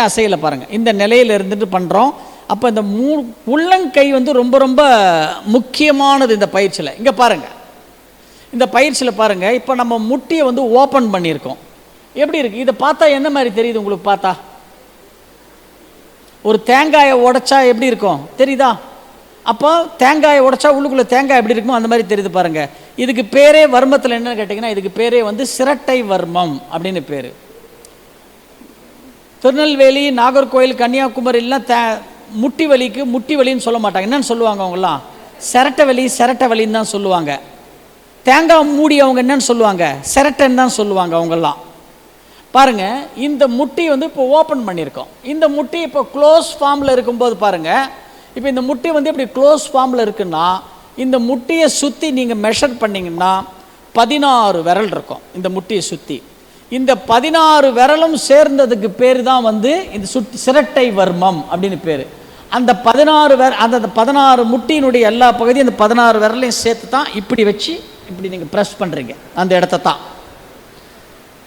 அசையில் பாருங்க. இந்த நிலையில இருந்துட்டு பண்றோம். அப்போ இந்த மூ உள்ளங்கை வந்து ரொம்ப ரொம்ப முக்கியமானது இந்த பயிற்சியில். இங்கே பாருங்க. இந்த பயிற்சியில் பாருங்க. இப்போ நம்ம முட்டியை வந்து ஓப்பன் பண்ணியிருக்கோம். எப்படி இருக்கு? இதை பார்த்தா என்ன மாதிரி தெரியுது உங்களுக்கு பார்த்தா? ஒரு தேங்காயை உடைச்சா எப்படி இருக்கும்? தெரியுதா? அப்போ தேங்காயை உடைச்சா உள்ளுக்குள்ளே தேங்காய் எப்படி இருக்குமோ அந்த மாதிரி தெரியுது பாருங்க. இதுக்கு பேரே வர்மத்தில் என்னன்னு கேட்டிங்கன்னா இதுக்கு பேரே வந்து சிரட்டை வர்மம் அப்படின்னு பேர். திருநெல்வேலி நாகர்கோயில் கன்னியாகுமரிலாம் தே முட்டி வலிக்கு முட்டி வலின்னு சொல்ல மாட்டாங்க. என்னன்னு சொல்லுவாங்க அவங்கெல்லாம்? சிரட்டை வலி சிரட்டை வலின்னு தான் சொல்லுவாங்க. தேங்காய் மூடி அவங்க என்னன்னு சொல்லுவாங்க? சிரட்டைன்னு தான் சொல்லுவாங்க அவங்கெல்லாம். பாருங்க இந்த முட்டி வந்து இப்போ ஓப்பன் பண்ணியிருக்கோம். இந்த முட்டி இப்போ க்ளோஸ் ஃபார்மில் இருக்கும்போது பாருங்க இப்போ இந்த முட்டி வந்து இப்படி க்ளோஸ் ஃபார்மில் இருக்குன்னா இந்த முட்டியை சுற்றி நீங்கள் மெஷர் பண்ணீங்கன்னா பதினாறு விரல் இருக்கும் இந்த முட்டியை சுற்றி இந்த பதினாறு விரலும் சேர்ந்ததுக்கு பேர் தான் வந்து இந்த சுட் சிரட்டை வர்மம் அப்படின்னு பேர். அந்த பதினாறு விர அந்த அந்த பதினாறு முட்டியினுடைய எல்லா பகுதியும் அந்த பதினாறு விரலையும் சேர்த்து தான் இப்படி வச்சு இப்படி நீங்கள் ப்ரெஸ் பண்ணுறீங்க அந்த இடத்த தான்.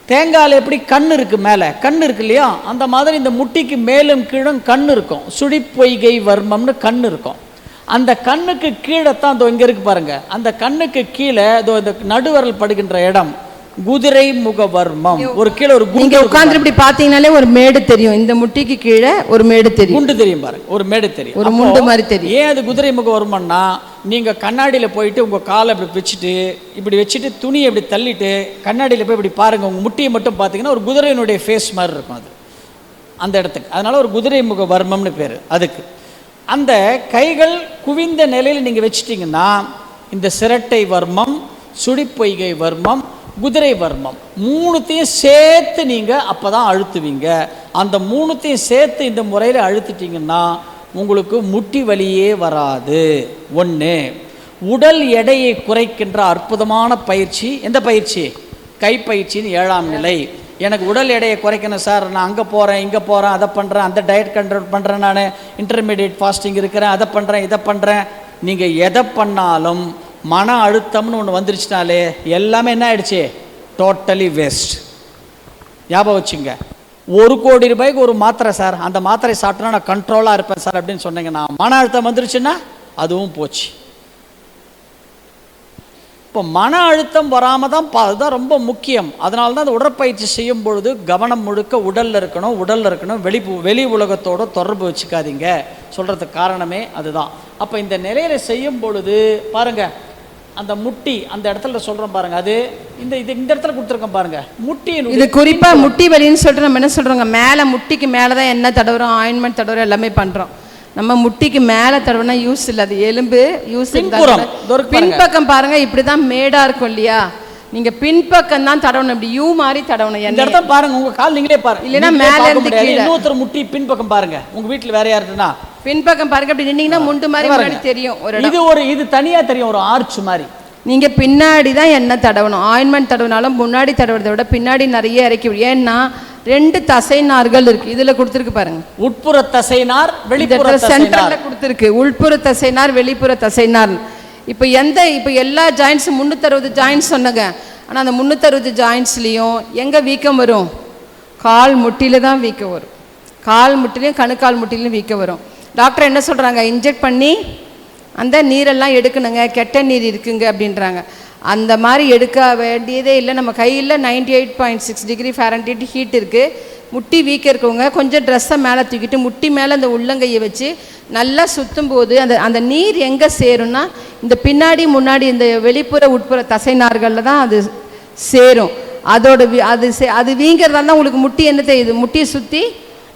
தேங்காயில் எப்படி கண் இருக்கு மேலே? கண் இருக்கு இல்லையா? அந்த மாதிரி இந்த முட்டிக்கு மேலும் கீழும் கண் இருக்கும். சுழிப்பொய்கை வர்மம்னு கண் இருக்கும். அந்த கண்ணுக்கு கீழே தான் இதோ இங்கே இருக்கு பாருங்கள் அந்த கண்ணுக்கு கீழே இதோ இந்த நடுவரல் படுகின்ற இடம். குதிரை முக வர்மம் ஒரு கீழே ஒரு நீங்க குண்டு உட்கார்ந்து இப்படி பாத்தீங்கனாலே ஒரு மேடு தெரியும். இந்த முட்டிக்கு கீழே ஒரு மேடு தெரியும். குண்டு தெரியும் பாருங்க. ஒரு மேடு தெரியும். ஒரு முண்டு மாதிரி தெரியும். ஏன் அது குதிரை முகம் வருமானா நீங்க கண்ணாடியில போயிட்டு உங்க காலை இப்படி வச்சுட்டு இப்படி வச்சுட்டு துணியை இப்படி தள்ளிட்டு கண்ணாடியில போய் இப்படி பாருங்க. உங்க முட்டியை மட்டும் பார்த்தீங்கன்னா ஒரு குதிரையினுடைய ஃபேஸ் மாதிரி இருக்கும் அது. அந்த இடத்துக்கு. அதனால ஒரு குதிரை முக வர்மம்னு பேர் அதுக்கு. அந்த கைகள் குவிந்த நிலையில் நீங்க வச்சிட்டீங்கன்னா இந்த சிரட்டை வர்மம் சுடிப்பொய்கை வர்மம் குதிரை வர்மம். மூணுத்தையும் சேர்த்து நீங்கள் அப்போ தான் அழுத்துவீங்க. அந்த மூணுத்தையும் சேர்த்து இந்த முறையில் அழுத்திட்டிங்கன்னா உங்களுக்கு முட்டி வலியே வராது. ஒன்று உடல் எடையை குறைக்கின்ற அற்புதமான பயிற்சி. எந்த பயிற்சி? கைப்பயிற்சின்னு ஏழாம் நிலை. எனக்கு உடல் எடையை குறைக்கணும் சார். நான் அங்கே போகிறேன் இங்கே போகிறேன் அதை பண்ணுறேன் அந்த டயட் கண்ட்ரோல் பண்ணுறேன் நான். இன்டர்மீடியட் ஃபாஸ்டிங் இருக்கிறேன் அதை பண்ணுறேன் இதை பண்ணுறேன் நீங்கள் எதை பண்ணாலும் மன அழுத்தம்னு ஒன்று வந்துருச்சுனாலே எல்லாமே என்ன ஆயிடுச்சு? டோட்டலி வேஸ்ட் ஞாபகம் வச்சுங்க. ஒரு கோடி ரூபாய்க்கு ஒரு மாத்திரை சார். அந்த மாத்திரை சாப்பிட்டா நான் கண்ட்ரோலாக இருப்பேன் சார் அப்படின்னு சொன்னீங்கன்னா மன அழுத்தம் வந்துருச்சுன்னா அதுவும் போச்சு. இப்போ மன அழுத்தம் வராமல் தான் பா அதுதான் ரொம்ப முக்கியம். அதனால தான் அந்த உடற்பயிற்சி செய்யும் பொழுது கவனம் முழுக்க உடலில் இருக்கணும் உடலில் இருக்கணும் வெளி வெளி உலகத்தோட தொடர்பு வச்சுக்காதீங்க. சொல்கிறதுக்கு காரணமே அதுதான். அப்போ இந்த நிலையில் செய்யும் பொழுது பாருங்கள் அந்த முட்டி அந்த இடத்துல சொல்கிறோம் பாருங்க. அது இந்த இது இந்த இடத்துல கொடுத்துருக்கோம் பாருங்க. முட்டியின் இது குறிப்பா முட்டி வலின்னு சொல்லிட்டு நம்ம என்ன சொல்றோங்க? மேல முட்டிக்கு மேல தான் என்ன தடவுறோம்? ஆயின்மெண்ட் தடவுறோம்? எல்லாமே பண்றோம். நம்ம முட்டிக்கு மேல தடவுனா யூஸ் இல்லை. அது எலும்பு யூஸ் பாருங்க. பின்பக்கம் பாருங்க. இப்படிதான் மேடா இருக்கும் இல்லையா? நீங்க பின்பக்கம் தான் தடவணும் இப்படி யூ மாதிரி தடவணும் இந்த என்ன இடத்த பாருங்க உங்க கால் நீங்களே பாருங்க. நீங்களே மேல இருந்து. கீழே. இன்னொருத்தர் முட்டி பின்பக்கம் பாருங்க. உங்க வீட்டுல வேற யாருன்னா பின்பக்கம் பாருங்க அப்படி நின்னீங்கன்னா முண்டு மாதிரி. முன்னாடி தெரியும் ஒரு இது ஒரு இது தனியா தெரியும் ஒரு ஆர்ச் மாதிரி. நீங்க பின்னாடி தான் எண்ணெய் தடவணும் ஆயின்மெண்ட் தடவினாலும் முன்னாடி தடவுறதை விட பின்னாடி நிறைய இறக்கி விடும் ஏன்னா ரெண்டு தசை நார்கள் இருக்கு இதுல கொடுத்துருக்கு பாருங்க. உட்புற தசைனார் வெளிப்புற சென்டர்ல கொடுத்துருக்கு உள்புற தசைனார் வெளிப்புற தசைனார் இப்போ எந்த இப்போ எல்லா ஜாயின்ஸும் முந்நூற்றறுபது ஜாயின்ஸ் சொன்னங்க. ஆனால் அந்த முந்நூற்றறுபது ஜாயின்ஸ்லேயும் எங்கே வீக்கம் வரும்? கால் முட்டியில தான் வீக்கம் வரும். கால் முட்டிலையும் கணுக்கால் முட்டிலையும் வீக்கம் வரும். டாக்டர் என்ன சொல்கிறாங்க இன்ஜெக்ட் பண்ணி அந்த நீரெல்லாம் எடுக்கணுங்க. கெட்ட நீர் இருக்குங்க அப்படின்றாங்க. அந்த மாதிரி எடுக்க வேண்டியதே இல்லை. நம்ம கையில் ninety eight point six degree Fahrenheit heat இருக்குது முட்டி வீக்க இருக்கவங்க கொஞ்சம் ட்ரெஸ்ஸை மேலே தூக்கிட்டு முட்டி மேலே அந்த உள்ளங்கையை வச்சு நல்லா சுற்றும் போது அந்த அந்த நீர் எங்கே சேரும்னா இந்த பின்னாடி முன்னாடி இந்த வெளிப்புற உட்புற தசை நார்களில் தான் அது சேரும். அதோட வி- அது சே அது வீங்கிறதால தான் உங்களுக்கு முட்டி என்ன தெரியுது? முட்டியை சுற்றி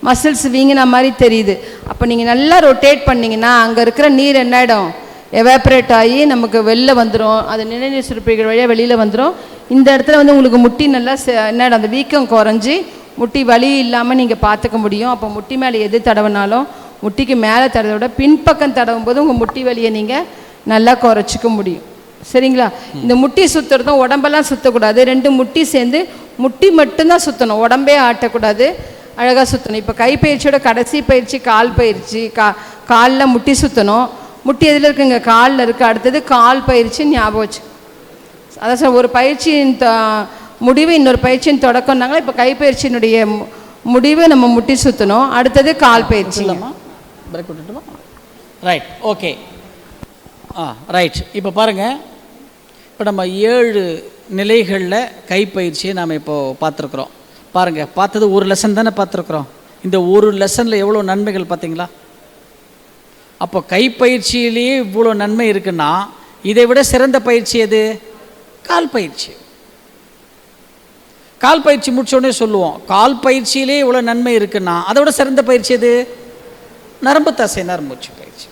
மசில்ஸ் வீங்கின மாதிரி தெரியுது. அப்போ நீங்கள் நல்லா ரொட்டேட் பண்ணிங்கன்னா அங்கே இருக்கிற நீர் என்ன ஆகிடும் எவாப்ரேட் ஆகி நமக்கு வெளில வந்துடும் அது நிலைநீர் சுரப்பிகள் வழியாக வெளியில் வந்துடும் இந்த இடத்துல வந்து உங்களுக்கு முட்டி நல்லா சே- என்ன ஆகிடும் அந்த வீக்கம் குறைஞ்சி முட்டி வலி இல்லாமல் நீங்கள் பார்த்துக்க முடியும். அப்போ முட்டி மேலே எது தடவினாலும் முட்டிக்கு மேலே தடவை விட பின்பக்கம் தடவும் போது உங்கள் முட்டி வலியை நீங்கள் நல்லா குறைச்சிக்க முடியும். சரிங்களா? இந்த முட்டி சுற்றுறதும் உடம்பெல்லாம் சுற்றக்கூடாது ரெண்டு முட்டி சேர்ந்து முட்டி மட்டும்தான் சுற்றணும் உடம்பே ஆட்டக்கூடாது. அழகாக சுற்றணும் இப்போ கைப்பயிற்சியோட கடைசி பயிற்சி கால் பயிற்சி. கா காலில் முட்டி சுற்றணும் முட்டி எதில் இருக்குங்க? காலில் இருக்குது அடுத்தது கால் பயிற்சி ஞாபகம் வச்சு அதான் சார் ஒரு பயிற்சியின் முடிவு இன்னொரு பயிற்சியின் தொடக்கம்னாங்களா இப்போ கைப்பயிற்சியினுடைய மு- முடிவு நம்ம முட்டி சுற்றணும் அடுத்தது கால் பயிற்சி. பிரேக் விட்டுட்டுமா? ரைட் ஓகே ஆ ரைட் இப்போ பாருங்கள் இப்போ நம்ம ஏழு நிலைகளில் கைப்பயிற்சியை நாம் இப்போது பார்த்துருக்குறோம். பாருங்கள் பார்த்தது ஒரு லெசன் தானே பார்த்துருக்குறோம். இந்த ஒரு லெசனில் எவ்வளோ நன்மைகள் பார்த்தீங்களா? அப்போ கைப்பயிற்சியிலேயே இவ்வளோ நன்மை இருக்குன்னா இதை விட சிறந்த பயிற்சி எது? கால் பயிற்சி. கால் பயிற்சி முடிச்சோடனே சொல்லுவோம் கால் பயிற்சியிலே இவ்வளோ நன்மை இருக்குன்னா அதை விட சிறந்த பயிற்சி எது? நரம்பு தசைனார் மூச்சு பயிற்சி.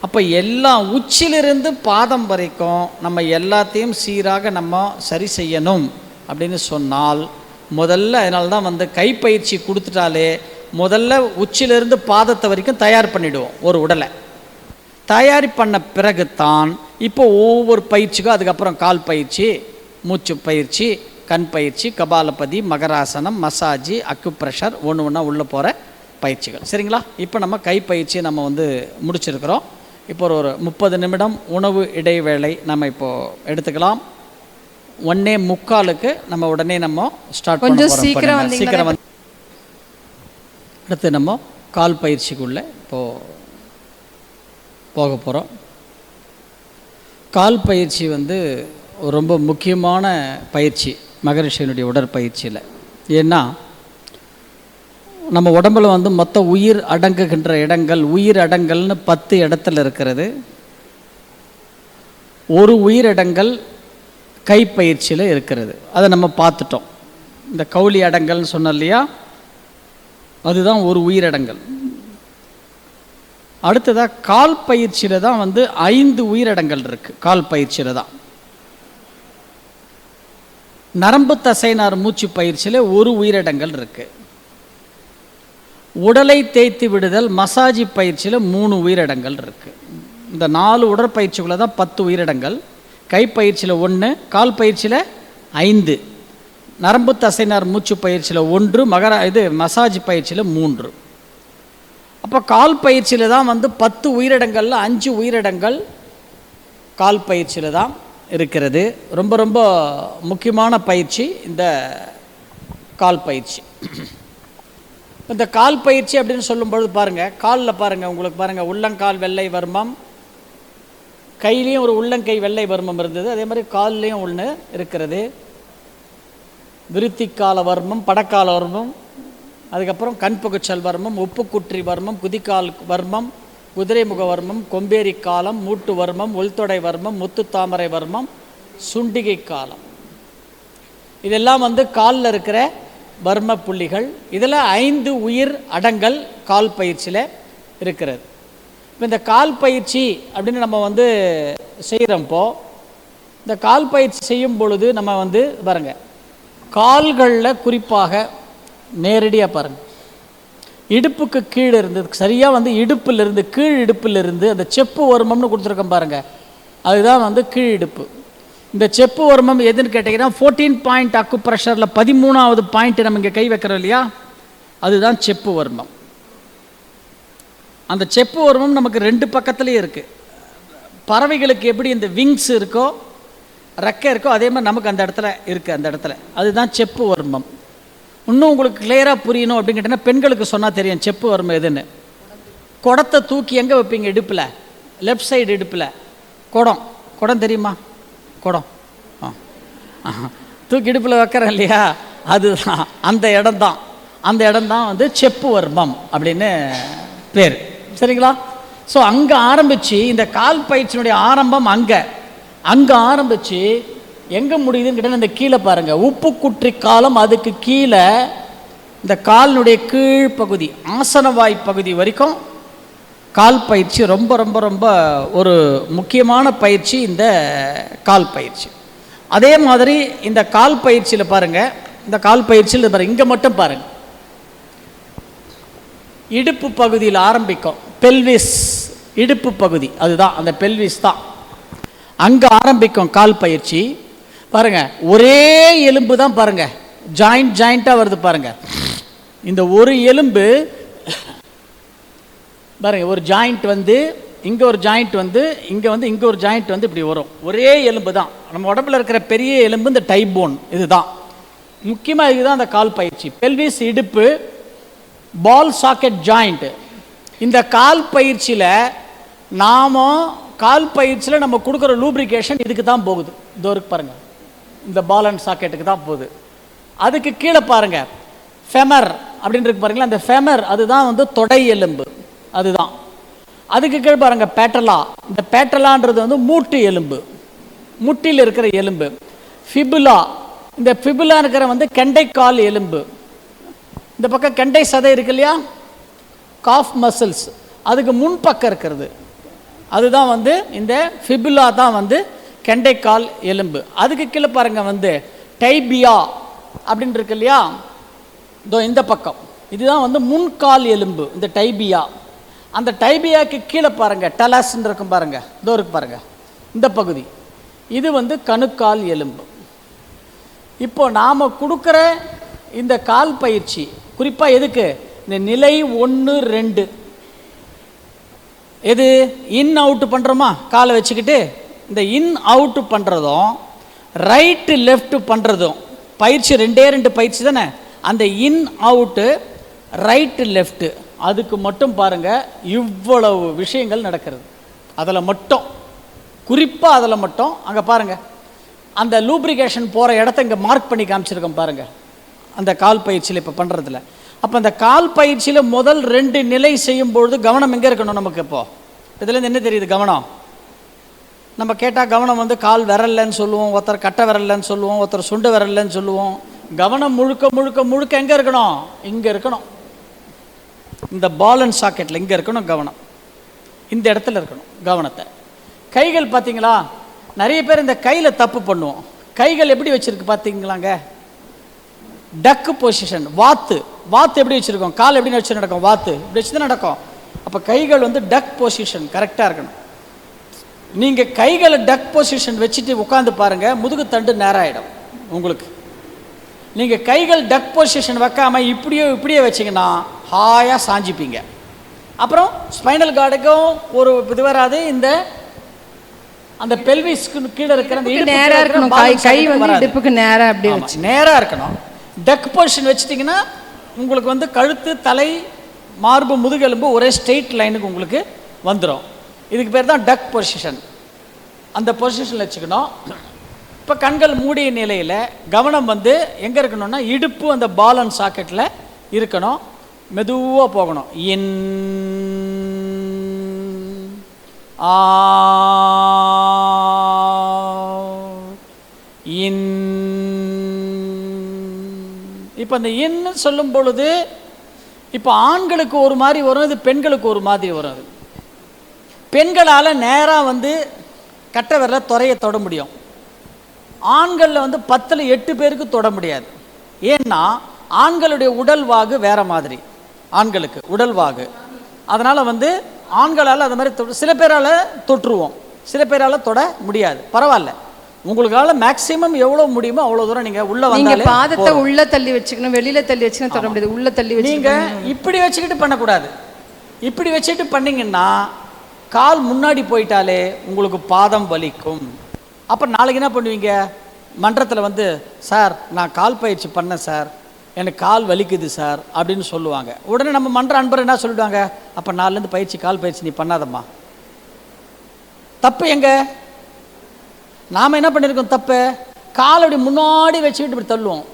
அப்போ எல்லாம் உச்சிலிருந்து பாதம் வரைக்கும் நம்ம எல்லாத்தையும் சீராக நம்ம சரி செய்யணும் அப்படின்னு சொன்னால் முதல்ல அதனால்தான் வந்து கைப்பயிற்சி கொடுத்துட்டாலே முதல்ல உச்சிலிருந்து பாதத்தை வரைக்கும் தயார் பண்ணிவிடுவோம் ஒரு உடலை. தயாரி பண்ண பிறகு தான் இப்போ ஒவ்வொரு பயிற்சிக்கும் அதுக்கப்புறம் கால் பயிற்சி மூச்சு பயிற்சி கண் பயிற்சி கபாலபதி மகராசனம் மசாஜி அக்குப்ரெஷர் ஒன்று ஒன்றா உள்ளே போகிற பயிற்சிகள். சரிங்களா? இப்போ நம்ம கை பயிற்சி நம்ம வந்து முடிச்சிருக்கிறோம். இப்போ ஒரு ஒரு முப்பது நிமிடம் உணவு இடைவேளை நம்ம இப்போது எடுத்துக்கலாம். ஒன்னே முக்காலுக்கு நம்ம உடனே நம்ம ஸ்டார்ட் கொஞ்சம் சீக்கிரம் சீக்கிரம் வந்து அடுத்து நம்ம கால் பயிற்சிக்குள்ளே இப்போது போக போகிறோம் கால் பயிற்சி வந்து ரொம்ப முக்கியமான பயிற்சி. மகரிஷியனுடைய உடற்பயிற்சியில். ஏன்னா நம்ம உடம்பில் வந்து மொத்த உயிர் அடங்குகின்ற இடங்கள் உயிர் அடங்கல்னு பத்து இடத்துல இருக்கிறது. ஒரு உயிரடங்கல் கைப்பயிற்சியில் இருக்கிறது. அதை நம்ம பார்த்துட்டோம். இந்த கவுளி அடங்கல்னு சொன்ன இல்லையா? அதுதான் ஒரு உயிரடங்கல் அடுத்ததாக கால் பயிற்சியில் தான் வந்து ஐந்து உயிரிடங்கள் இருக்குது கால் பயிற்சியில் தான். நரம்பு தசைனார் மூச்சு பயிற்சியில் ஒரு உயிரிடங்கள் இருக்குது உடலை தேய்த்து விடுதல் மசாஜி பயிற்சியில் மூணு உயிரிடங்கள் இருக்குது இந்த நாலு உடற்பயிற்சிக்குள்ளே தான் பத்து உயிரிடங்கள். கைப்பயிற்சியில் ஒன்று கால் பயிற்சியில் ஐந்து. நரம்பு தசைனார் மூச்சு பயிற்சியில் ஒன்று மகர இது மசாஜ் பயிற்சியில் மூன்று. அப்போ கால் பயிற்சியில் தான் வந்து பத்து உயிரிடங்களில் அஞ்சு உயிரிடங்கள் கால் பயிற்சியில் தான் இருக்கிறது. ரொம்ப ரொம்ப முக்கியமான பயிற்சி இந்த கால் பயிற்சி. இந்த கால் பயிற்சி அப்படின்னு சொல்லும்பொழுது பாருங்கள் காலில் பாருங்கள் உங்களுக்கு பாருங்கள் உள்ளங்கால் வெள்ளை வர்மம் கையிலையும் ஒரு உள்ளங்கை வெள்ளை வர்மம் இருந்தது. அதே மாதிரி கால்லையும் ஒன்று இருக்கிறது. விருத்திக்கால வர்மம் படக்கால வர்மம் அதுக்கப்புறம் கண்புகுச்சல் வர்மம் உப்புக்குற்றி வர்மம் குதிக்கால் வர்மம் குதிரைமுக வர்மம் கொம்பேரி காலம் மூட்டு வர்மம் உள்தொடை வர்மம் முத்துத்தாமரை வர்மம் சுண்டிகை காலம். இதெல்லாம் வந்து காலில் இருக்கிற வர்ம புள்ளிகள். இதில் ஐந்து உயிர் அடங்கல் கால் பயிற்சியில் இருக்கிறது. இப்போ இந்த கால் பயிற்சி அப்படின்னு நம்ம வந்து செய்கிறப்போ இந்த கால் பயிற்சி செய்யும் பொழுது நம்ம வந்து பாருங்கள் கால்களில் குறிப்பாக நேரடியாக பாருங்கள் இடுப்புக்கு கீழே இருந்து சரியாக வந்து இடுப்பிலிருந்து கீழ் இடுப்பிலிருந்து அந்த செப்பு ஓர்மம்னு கொடுத்துருக்கோம் பாருங்க. அதுதான் வந்து கீழ் இடுப்பு இந்த செப்பு ஓர்மம் எதுன்னு கேட்டிங்கன்னா ஃபோர்டீன் பாயிண்ட் அக்கு ப்ரெஷரில் பதிமூணாவது பாயிண்ட் நம்ம இங்கே கை வைக்கிறோம் இல்லையா? அதுதான் செப்பு வர்மம் அந்த செப்பு ஓர்மம் நமக்கு ரெண்டு பக்கத்துலேயும் இருக்குது பறவைகளுக்கு எப்படி இந்த விங்ஸ் இருக்கோ ரெக்கை இருக்கோ அதே மாதிரி நமக்கு அந்த இடத்துல இருக்குது அந்த இடத்துல. அதுதான் செப்பு வர்மம் இன்னும் உங்களுக்கு கிளியராக புரியணும் அப்படின்னு கேட்டிங்கன்னா பெண்களுக்கு சொன்னால் தெரியும் செப்பு வர்மம் எதுன்னு. குடத்தை தூக்கி எங்கே வைப்பீங்க? இடுப்பில். லெஃப்ட் சைடு இடுப்பில். குடம். குடம் தெரியுமா? குடம். ஆ. தூக்கி இடுப்பில் வைக்கிறேன் இல்லையா? அதுதான். அந்த இடம்தான். அந்த இடம்தான் வந்து செப்பு வர்மம் அப்படின்னு பேர். சரிங்களா? ஸோ அங்கே ஆரம்பித்து இந்த கால் பயிற்சியினுடைய ஆரம்பம் அங்கே. அங்கே ஆரம்பித்து எங்கே முடியுதுன்னு கேட்டால் இந்த கீழே பாருங்கள் உப்பு குற்றி காலம் அதுக்கு கீழே இந்த காலினுடைய கீழ் பகுதி ஆசனவாய் பகுதி வரைக்கும் கால் பயிற்சி ரொம்ப ரொம்ப ரொம்ப ஒரு முக்கியமான பயிற்சி இந்த கால் பயிற்சி. அதே மாதிரி இந்த கால் பயிற்சியில் பாருங்கள் இந்த கால் பயிற்சியில் பாருங்கள் இங்கே மட்டும் பாருங்கள் இடுப்பு பகுதியில் ஆரம்பிக்கும் பெல்விஸ் இடுப்பு பகுதி அதுதான் அந்த பெல்விஸ் தான். அங்கே ஆரம்பிக்கும் கால் பயிற்சி. பாருங்க ஒரே எலும்பு தான் பாருங்க. ஜாயிண்ட் ஜாயிண்ட்டாக வருது பாருங்க. இந்த ஒரு எலும்பு பாருங்க ஒரு ஜாயிண்ட் வந்து இங்கே ஒரு ஜாயிண்ட் வந்து இங்கே வந்து இங்கே ஒரு ஜாயிண்ட் வந்து இப்படி வரும். ஒரே எலும்பு தான். நம்ம உடம்புல இருக்கிற பெரிய எலும்பு இந்த டைபோன் இதுதான். முக்கியமாக இதுதான் அந்த கால் பயிற்சி. பெல்விஸ் இடுப்பு பால் சாக்கெட் ஜாயிண்ட் இந்த கால் பயிற்சியில் நாம கால் பயிற்சியில் நம்ம கொடுக்குற லூப்ரிகேஷன் இதுக்கு தான் போகுது. இதோ இருக்கு இந்த பால் அண்ட் சாக்கெட்டுக்கு தான் போகுது. அதுக்கு கீழே பாருங்கள் ஃபெமர் அப்படின்னு இருக்கு பாருங்களா அந்த ஃபெமர் அதுதான் வந்து தொடை எலும்பு. அதுதான். அதுக்கு கீழே பாருங்கள் பேட்டலா இந்த பேட்டலான்றது வந்து மூட்டு எலும்பு. முட்டியில் இருக்கிற எலும்பு. ஃபிபுலா இந்த ஃபிபுலா இருக்கிற வந்து கெண்டைக்கால் எலும்பு. இந்த பக்கம் கெண்டை சதை இருக்கு இல்லையா? காஃப் மசில்ஸ் அதுக்கு முன்பக்கம் இருக்கிறது. அதுதான் வந்து இந்த ஃபிபுலா தான் வந்து கெண்டைக்கால் எலும்பு. அதுக்கு கீழே பாருங்க வந்து டைபியா அப்படின்னு இருக்கு இல்லையா இதோ இந்த பக்கம். இதுதான் வந்து முன்கால் எலும்பு இந்த டைபியா. அந்த டைபியாக்கு கீழே பாருங்கள் டலாஸ்ன்னு இருக்கும் பாருங்கள் இதோ இருக்கு பாருங்க. இந்த பகுதி. இது வந்து கணுக்கால் எலும்பு. இப்போ நாம் கொடுக்குற இந்த கால் பயிற்சி குறிப்பாக எதுக்கு? இந்த நிலை ஒன்று ரெண்டு. எது? இன் அவுட் பண்ணுறோமா காலை வச்சுக்கிட்டு இந்த இன் அவுட்டு பண்ணுறதும் ரைட்டு லெஃப்ட்டு பண்ணுறதும் பயிற்சி ரெண்டே ரெண்டு பயிற்சி தானே? அந்த இன் அவுட்டு ரைட்டு லெஃப்ட்டு அதுக்கு மட்டும் பாருங்கள் இவ்வளவு விஷயங்கள் நடக்கிறது. அதில் மட்டும். குறிப்பாக அதில் மட்டும். அங்கே பாருங்கள் அந்த லூப்ரிகேஷன் போகிற இடத்த இங்கே மார்க் பண்ணி காமிச்சிருக்கோம் பாருங்கள் அந்த கால் பயிற்சியில் இப்போ பண்ணுறதுல அப்போ அந்த கால் பயிற்சியில் முதல் ரெண்டு நிலை செய்யும் பொழுது கவனம் எங்கே இருக்கணும் நமக்கு இப்போது இதுலேருந்து என்ன தெரியுது கவனம்? நம்ம கேட்டால் கவனம் வந்து கால் விரல்லன்னு சொல்லுவோம் ஒருத்தர் கட்டை விரல்லன்னு சொல்லுவோம் ஒருத்தர் சுண்டு விரல்லன்னு சொல்லுவோம். கவனம் முழுக்க முழுக்க முழுக்க எங்கே இருக்கணும்? இங்கே இருக்கணும். இந்த பாலன் சாக்கெட்டில் இங்கே இருக்கணும் கவனம். இந்த இடத்துல இருக்கணும் கவனத்தை. கைகள் பார்த்தீங்களா நிறைய பேர் இந்த கையில் தப்பு பண்ணுவோம். கைகள் எப்படி வச்சுருக்கு பார்த்தீங்களாங்க டக்கு பொசிஷன் வாத்து. வாத்து எப்படி வச்சுருக்கோம்? கால் எப்படி வச்சு நடக்கும்? வாத்து. இப்படி வச்சு தான் நடக்கும். அப்போ கைகள் வந்து டக் பொசிஷன் கரெக்டாக இருக்கணும். நீங்கள் கைகளை டக் பொசிஷன் வச்சுட்டு உட்காந்து பாருங்கள் முதுகு தண்டு நேராயிடும் உங்களுக்கு. நீங்கள் கைகள் டக் பொசிஷன் வைக்காம இப்படியோ இப்படியே வச்சிங்கன்னா ஹாயாக சாஞ்சிப்பீங்க. அப்புறம் ஸ்பைனல் கார்டுக்கும் ஒரு இது வராது இந்த அந்த பெல்விஸ்க்கு கீழே இருக்கிற அந்த இடுப்பு நேரா கீழே இருக்கிற இருக்கணும். கை வந்து. இடுப்புக்கு நேரா அப்படியே ஆமா, வச்சு. நேரா இருக்கணும். டக் பொசிஷன் வச்சிட்டிங்கன்னா உங்களுக்கு வந்து கழுத்து தலை மார்பு முதுகெலும்பு ஒரே ஸ்ட்ரெயிட் லைனுக்கு உங்களுக்கு வந்துடும் இதுக்கு பேர் தான் டக் பொசிஷன் அந்த பொசிஷனில் வச்சுக்கணும். இப்போ கண்கள் மூடிய நிலையில் கவனம் வந்து எங்கே இருக்கணும்னா இடுப்பு அந்த பாலன் சாக்கெட்டில் இருக்கணும். மெதுவாக போகணும். இன் ஆ இன். இப்போ அந்த இன்னு சொல்லும் பொழுது இப்போ ஆண்களுக்கு ஒரு மாதிரி வரும் இது பெண்களுக்கு ஒரு மாதிரி வரும் அது. பெண்களால் நேராக வந்து கட்டை விரல துறையை தொட முடியும். ஆண்களில் வந்து பத்தில் எட்டு பேருக்கு தொட முடியாது. ஏன்னா ஆண்களுடைய உடல் வாகு வேற மாதிரி. ஆண்களுக்கு உடல் வாகு. அதனால் வந்து ஆண்களால் அது மாதிரி தொடு சில பேரால் தொற்றுவோம். சில பேரால் தொட முடியாது. பரவாயில்ல. உங்களுக்கால மேக்ஸிமம் எவ்வளோ முடியுமோ அவ்வளோ தூரம் நீங்கள் உள்ளே நீங்க வந்தாலே பாதத்தை உள்ள தள்ளி வச்சுக்கணும் வெளியில தள்ளி வச்சுக்கணும் தொட முடியாது. உள்ள தள்ளி வச்சு நீங்க இப்படி வச்சுக்கிட்டு பண்ணக்கூடாது. இப்படி வச்சுட்டு பண்ணீங்கன்னா கால் முன்னாடி போயிட்டாலே உங்களுக்கு பாதம் வலிக்கும். அப்போ நாளைக்கு என்ன பண்ணுவீங்க? மன்றத்தில் வந்து சார் நான் கால் பயிற்சி பண்ணேன் சார். எனக்கு கால் வலிக்குது சார் அப்படின்னு சொல்லுவாங்க. உடனே நம்ம மன்ற அன்பர் என்ன சொல்லிடுவாங்க? அப்போ நாலுலேருந்து பயிற்சி கால் பயிற்சி நீ பண்ணாதம்மா. தப்பு எங்க? நாம் என்ன பண்ணியிருக்கோம் தப்பு? காலை அப்படி முன்னாடி வச்சுக்கிட்டு இப்படி தள்ளுவோம்.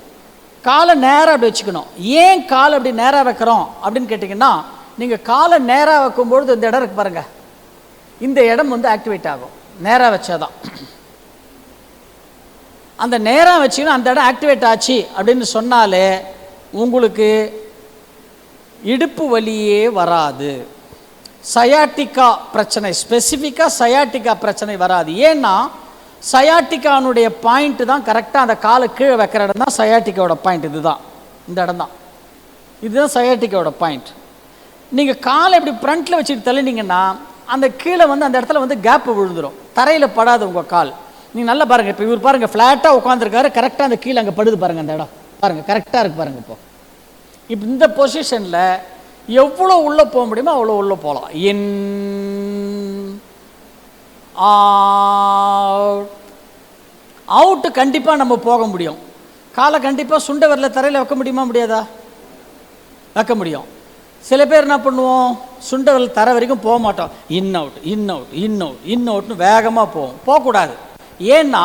காலை நேராக அப்படி வச்சுக்கணும். ஏன் கால் அப்படி நேராக வைக்கிறோம் அப்படின்னு கேட்டிங்கன்னா நீங்கள் காலை நேராக வைக்கும்பொழுது இந்த இடம் இருக்கு பாருங்கள் இந்த இடம் வந்து ஆக்டிவேட் ஆகும். நேராக வச்சாதான். அந்த நேராக வச்சுன்னா அந்த இடம் ஆக்டிவேட் ஆச்சு அப்படின்னு சொன்னாலே உங்களுக்கு இடுப்பு வலியே வராது. சயாட்டிக்கா பிரச்சனை ஸ்பெசிஃபிக்காக சயாட்டிக்கா பிரச்சனை வராது. ஏன்னா சயாட்டிக்கானுடைய பாயிண்ட்டு தான் கரெக்டாக அந்த காலை கீழே வைக்கிற இடம் தான் சயாட்டிக்காவோட பாயிண்ட் இதுதான். இந்த இடம் தான். இதுதான் சயாட்டிக்காவோட பாயிண்ட் நீங்கள் காலை இப்படி ஃப்ரண்ட்டில் வச்சுட்டு தள்ளினீங்கன்னா அந்த கீழே வந்து அந்த இடத்துல வந்து கேப் விழுந்துரும். தரையில் படாது உங்கள் கால். நீங்கள் நல்லா பாருங்கள் இப்போ இவர் பாருங்கள் ஃப்ளாட்டாக உட்காந்துருக்காரு கரெக்டாக அந்த கீழே அங்கே படுது பாருங்கள் அந்த இடம். பாருங்கள் கரெக்டாக இருக்கு பாருங்கள் இப்போ. இப்போ இந்த பொசிஷனில் எவ்வளோ உள்ளே போக முடியுமோ அவ்வளோ உள்ளே போகலாம் என் அவுட்டு கண்டிப்பாக நம்ம போக முடியும். காலை கண்டிப்பாக சுண்ட வரல தரையில் வைக்க முடியுமா முடியாதா? வைக்க முடியும். சில பேர் என்ன பண்ணுவோம்? சுண்டவல் தர வரைக்கும் போக மாட்டோம். In out in out in out in அவுட்னு வேகமாக போவோம். போகக்கூடாது. ஏன்னா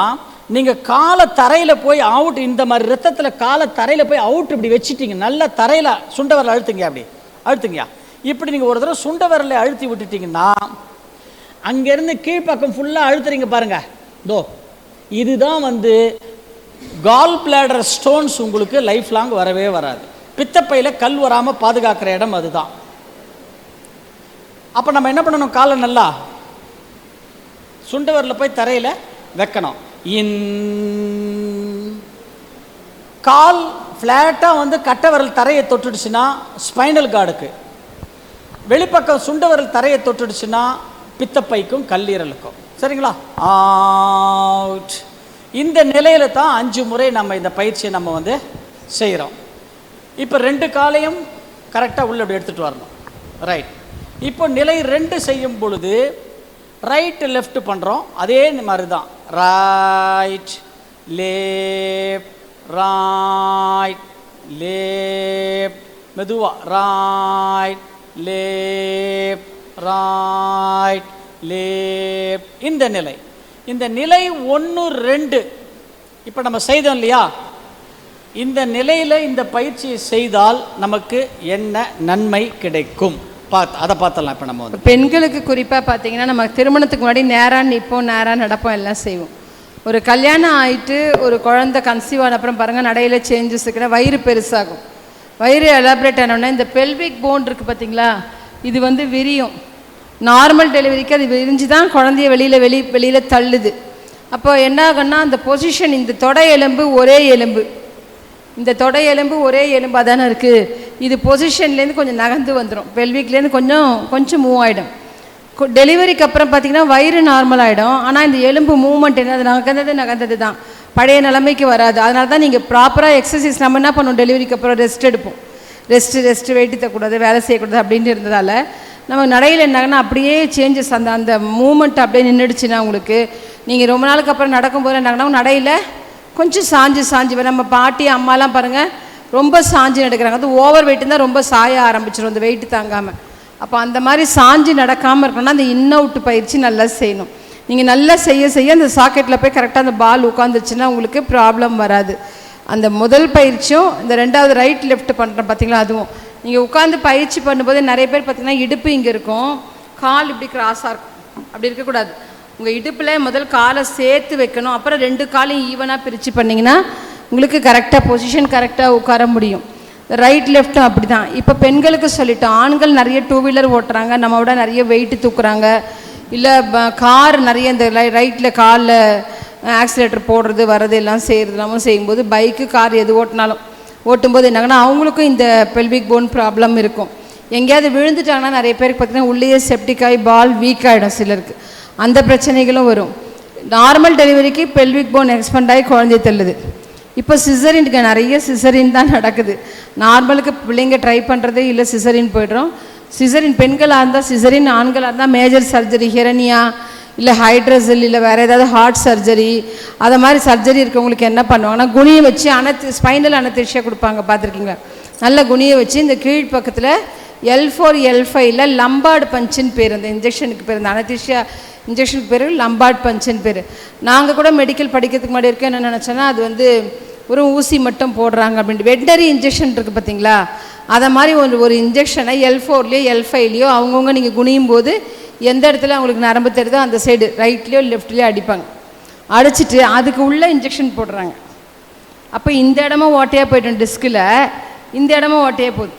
நீங்கள் காலை தரையில் போய் அவுட் இந்த மாதிரி ரத்தத்தில் காலை தரையில் போய் அவுட் இப்படி வச்சுட்டீங்க. நல்ல தரையில் சுண்டவரில் அழுத்துங்க அப்படி. அழுத்துங்கயா? இப்படி நீங்கள் ஒரு தடவை சுண்டவரில் அழுத்தி விட்டுட்டீங்கன்னா அங்கேருந்து கீழ்ப்பக்கம் ஃபுல்லாக அழுத்துறீங்க பாருங்கள் தோ இதுதான் வந்து கால் பிளாடர் ஸ்டோன்ஸ் உங்களுக்கு லைஃப் லாங் வரவே வராது. பித்தப்பையில் கல் வராமல் பாதுகாக்கிற இடம் அதுதான். அப்போ நம்ம என்ன பண்ணணும்? காலை நல்லா சுண்டவரில் போய் தரையில் வைக்கணும். இன் கால் ஃப்ளாட்டாக வந்து கட்டை விரல் தரையை தொட்டுடுச்சுன்னா ஸ்பைனல் கார்டுக்கு வெளிப்பக்கம் சுண்டவரல் தரையை தொட்டுடுச்சுன்னா பித்தப்பைக்கும் கல்லீரலுக்கும். சரிங்களா? ஆட் இந்த நிலையில் தான் அஞ்சு முறை நம்ம இந்த பயிற்சியை நம்ம வந்து செய்கிறோம் இப்போ ரெண்டு காலையும் கரெக்டாக உள்ள எடுத்துகிட்டு வரணும். ரைட் இப்போ நிலை ரெண்டு செய்யும் பொழுது ரைட்டு லெஃப்ட் பண்ணுறோம் அதே மாதிரி தான் ரைட் லேஃப்ட் ரைட் லேஃப்ட் மெதுவாக ரைட் லேஃப்ட் ரைட் லேஃப்ட் இந்த நிலை. இந்த நிலை ஒன்று ரெண்டு. இப்போ நம்ம செய்தோம் இல்லையா? இந்த நிலையில் இந்த பயிற்சியை செய்தால் நமக்கு என்ன நன்மை கிடைக்கும்? பார்த்து அதை பார்த்தலாம் இப்போ நம்ம வந்து. பெண்களுக்கு குறிப்பாக பார்த்தீங்கன்னா நம்ம திருமணத்துக்கு முன்னாடி நேராக நிற்போம் நேராக நடப்போம் எல்லாம் செய்வோம். ஒரு கல்யாணம் ஆயிட்டு ஒரு குழந்தை கன்சீவ் ஆன அப்புறம் பாருங்கள் நடையில் சேஞ்சஸ் இருக்கிற வயிறு பெருசாகும். வயிறு எலாபரேட் ஆனோடனே இந்த பெல்விக் போன் இருக்குது பார்த்தீங்களா இது வந்து விரியும். நார்மல் டெலிவரிக்கு அது விரிஞ்சு தான் குழந்தைய வெளியில் வெளி வெளியில் தள்ளுது. அப்போ என்ன ஆகும்னா அந்த பொசிஷன் இந்த தொடை எலும்பு ஒரே எலும்பு. இந்த தொடை எலும்பு ஒரே எலும்பாக தானே இருக்குது இது பொசிஷன்லேருந்து கொஞ்சம் நகர்ந்து வந்துடும் பெல்விக்லேருந்து கொஞ்சம் கொஞ்சம் மூவ் ஆகிடும் டெலிவரிக்கு அப்புறம் பார்த்தீங்கன்னா வயிறு நார்மல் ஆகிடும் ஆனால் இந்த எலும்பு மூவ்மெண்ட் என்ன அது நகர்ந்தது நகர்ந்தது தான். பழைய நிலைமைக்கு வராது. அதனால தான் நீங்கள் ப்ராப்பராக எக்ஸசைஸ் நம்ம என்ன பண்ணுவோம்? டெலிவரிக்கு அப்புறம் ரெஸ்ட் எடுப்போம். ரெஸ்ட்டு ரெஸ்ட்டு வெயிட்டு தரக்கூடாது வேலை செய்யக்கூடாது அப்படின்னு இருந்ததால் நம்ம நடையில் என்னாங்கன்னா அப்படியே சேஞ்சஸ் அந்த அந்த மூமெண்ட் அப்படியே நின்றுடுச்சுன்னா உங்களுக்கு நீங்கள் ரொம்ப நாளுக்கு அப்புறம் நடக்கும்போது என்னாங்கன்னா நடையில் கொஞ்சம் சாஞ்சு சாஞ்சு. வரும். நம்ம பாட்டி அம்மாலாம் பாருங்கள் ரொம்ப சாஞ்சு நடக்கிறாங்க. அது ஓவர் வெயிட்டு தான் ரொம்ப சாய ஆரம்பிச்சிடும் அந்த வெயிட்டு தாங்காமல் அப்போ அந்த மாதிரி சாஞ்சு நடக்காமல் இருக்கணும்னா அந்த இன் அவுட் பயிற்சி நல்லா செய்யணும். நீங்கள் நல்லா செய்ய செய்ய அந்த சாக்கெட்டில் போய் கரெக்டாக அந்த பால் உட்காந்துச்சுன்னா உங்களுக்கு ப்ராப்ளம் வராது. அந்த முதல் பயிற்சியும் இந்த ரெண்டாவது ரைட் லெஃப்ட் பண்ணுறோம் பார்த்தீங்களா அதுவும். நீங்கள் உட்காந்து பயிற்சி பண்ணும்போது நிறைய பேர் பார்த்தீங்கன்னா இடுப்பு இங்கே இருக்கும் கால் இப்படி கிராஸாக இருக்கும். அப்படி இருக்கக்கூடாது. உங்கள் இடுப்பில் முதல் காலை சேர்த்து வைக்கணும். அப்புறம் ரெண்டு காலையும் ஈவனாக பிரித்து பண்ணிங்கன்னா உங்களுக்கு கரெக்டாக பொசிஷன் கரெக்டாக உட்கார முடியும். ரைட் லெஃப்ட்டும் அப்படி தான் இப்போ பெண்களுக்கு சொல்லிட்டோம். ஆண்கள் நிறைய டூ வீலர் ஓட்டுறாங்க. நம்ம விட நிறைய வெயிட் தூக்குறாங்க. இல்லை கார் நிறைய இந்த ரைட்டில் காலில் ஆக்சிலேட்டர் போடுறது வர்றது எல்லாம் செய்கிறது எல்லாமும் செய்யும்போது பைக்கு கார் எது ஓட்டினாலும் ஓட்டும்போது என்னங்கன்னா அவங்களுக்கும் இந்த பெல்விக் போன் ப்ராப்ளம் இருக்கும். எங்கேயாவது விழுந்துட்டாங்கன்னா நிறைய பேருக்கு பார்த்தீங்கன்னா உள்ளேயே செப்டிக்காய் பால் வீக் ஆகிடும் சிலருக்கு. அந்த பிரச்சனைகளும் வரும். நார்மல் டெலிவரிக்கு பெல்விக் போன் எக்ஸ்பெண்ட் ஆகி குழந்தை தள்ளுது. இப்போ சிசரின்க்கு நிறைய சிசரின் தான் நடக்குது. நார்மலுக்கு பிள்ளைங்க ட்ரை பண்ணுறதே இல்லை சிசரின் போய்ட்றோம். சிசரின் பெண்களாக இருந்தால் சிசரின் ஆண்களாக இருந்தால் மேஜர் சர்ஜரி ஹெரனியா இல்லை ஹைட்ரஸில் இல்லை வேறு ஏதாவது ஹார்ட் சர்ஜரி அதை மாதிரி சர்ஜரி இருக்கவங்களுக்கு என்ன பண்ணுவாங்கன்னா குனியை வச்சு அனத்து ஸ்பைனல் அனத்தேஷியா கொடுப்பாங்க பார்த்துருக்கீங்களா? நல்ல குனியை வச்சு இந்த கீழ் பக்கத்தில் எல் ஃபோர் எல் ஃபைவ்ல லம்பார்டு பஞ்சின்னு பேர் இந்த இன்ஜெக்ஷனுக்கு பேர் இந்த இன்ஜெக்ஷனுக்கு பேர் லம்பாட் பஞ்சுன்னு பேர். நாங்கள் கூட மெடிக்கல் படிக்கிறதுக்கு முன்னாடி இருக்கோம். என்ன நினச்சோன்னா அது வந்து ஒரு ஊசி மட்டும் போடுறாங்க அப்படின்ட்டு. வெட்டரி இன்ஜெக்ஷன் இருக்குது பார்த்தீங்களா அதை மாதிரி ஒரு ஒரு இன்ஜெக்ஷனை எல் ஃபோர்லேயோ எல் ஃபைவ்லேயோ அவங்கவுங்க நீங்கள் குனியும் போது எந்த இடத்துல அவங்களுக்கு நரம்பு தெரியுதோ அந்த சைடு ரைட்லேயோ லெஃப்ட்லேயோ அடிப்பாங்க. அடிச்சிட்டு அதுக்கு உள்ள இன்ஜெக்ஷன் போடுறாங்க. அப்போ இந்த இடமும் ஓட்டையாக போய்ட்டோம் டிஸ்கில் இந்த இடமும் ஓட்டையாக போகுது.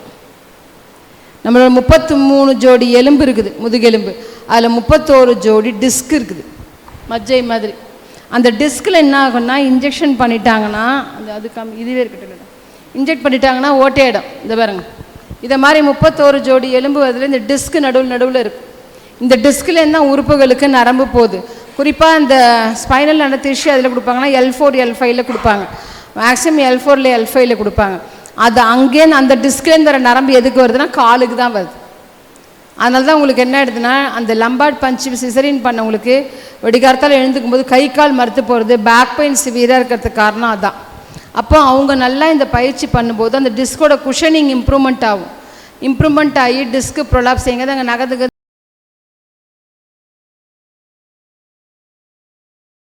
நம்மளோட முப்பத்து மூணு ஜோடி எலும்பு இருக்குது முதுகெலும்பு அதில் முப்பத்தோரு ஜோடி டிஸ்க் இருக்குது. மஜ்ஜை மாதிரி. அந்த டிஸ்கில் என்ன ஆகும்னா இன்ஜெக்ஷன் பண்ணிட்டாங்கன்னா அந்த அது கம் இதுவே இருக்கட்டும் இன்ஜெக்ட் பண்ணிட்டாங்கன்னா ஓட்டையிடும் இந்த பாருங்க. இதை மாதிரி முப்பத்தோரு ஜோடி எலும்பு அதில் இந்த டிஸ்க் நடுவில் நடுவில் இருக்கும் இந்த டிஸ்கில் தான் உறுப்புகளுக்கு நரம்பு போகுது? குறிப்பாக இந்த ஸ்பைனல் அனத்தீஷி அதில் கொடுப்பாங்கன்னா எல் ஃபோர் எல் ஃபைவ்ல கொடுப்பாங்க. மேக்ஸிமம் எல் ஃபோரில் எல் ஃபைவ்ல கொடுப்பாங்க. அது அங்கேருந்து அந்த டிஸ்க்லேருந்து நரம்பு எதுக்கு வருதுன்னா காலுக்கு தான் வருது. அதனால தான் உங்களுக்கு என்ன ஆயிடுதுன்னா அந்த லம்பார்ட் பஞ்சு சிசரின் பண்ணவங்களுக்கு வெடிகாரத்தால் எழுந்துக்கும் போது கை கால் மறுத்து போகிறது பேக் பெயின் சிவியராக இருக்கிறதுக்கு காரணம் அதுதான் அப்போ அவங்க நல்லா இந்த பயிற்சி பண்ணும்போது அந்த டிஸ்கோட குஷனிங் இம்ப்ரூவ்மெண்ட் ஆகும். இம்ப்ரூவ்மெண்ட் ஆகி டிஸ்க்கு ப்ரொலாப்ஸ் எங்கே அங்கே நகர்ந்து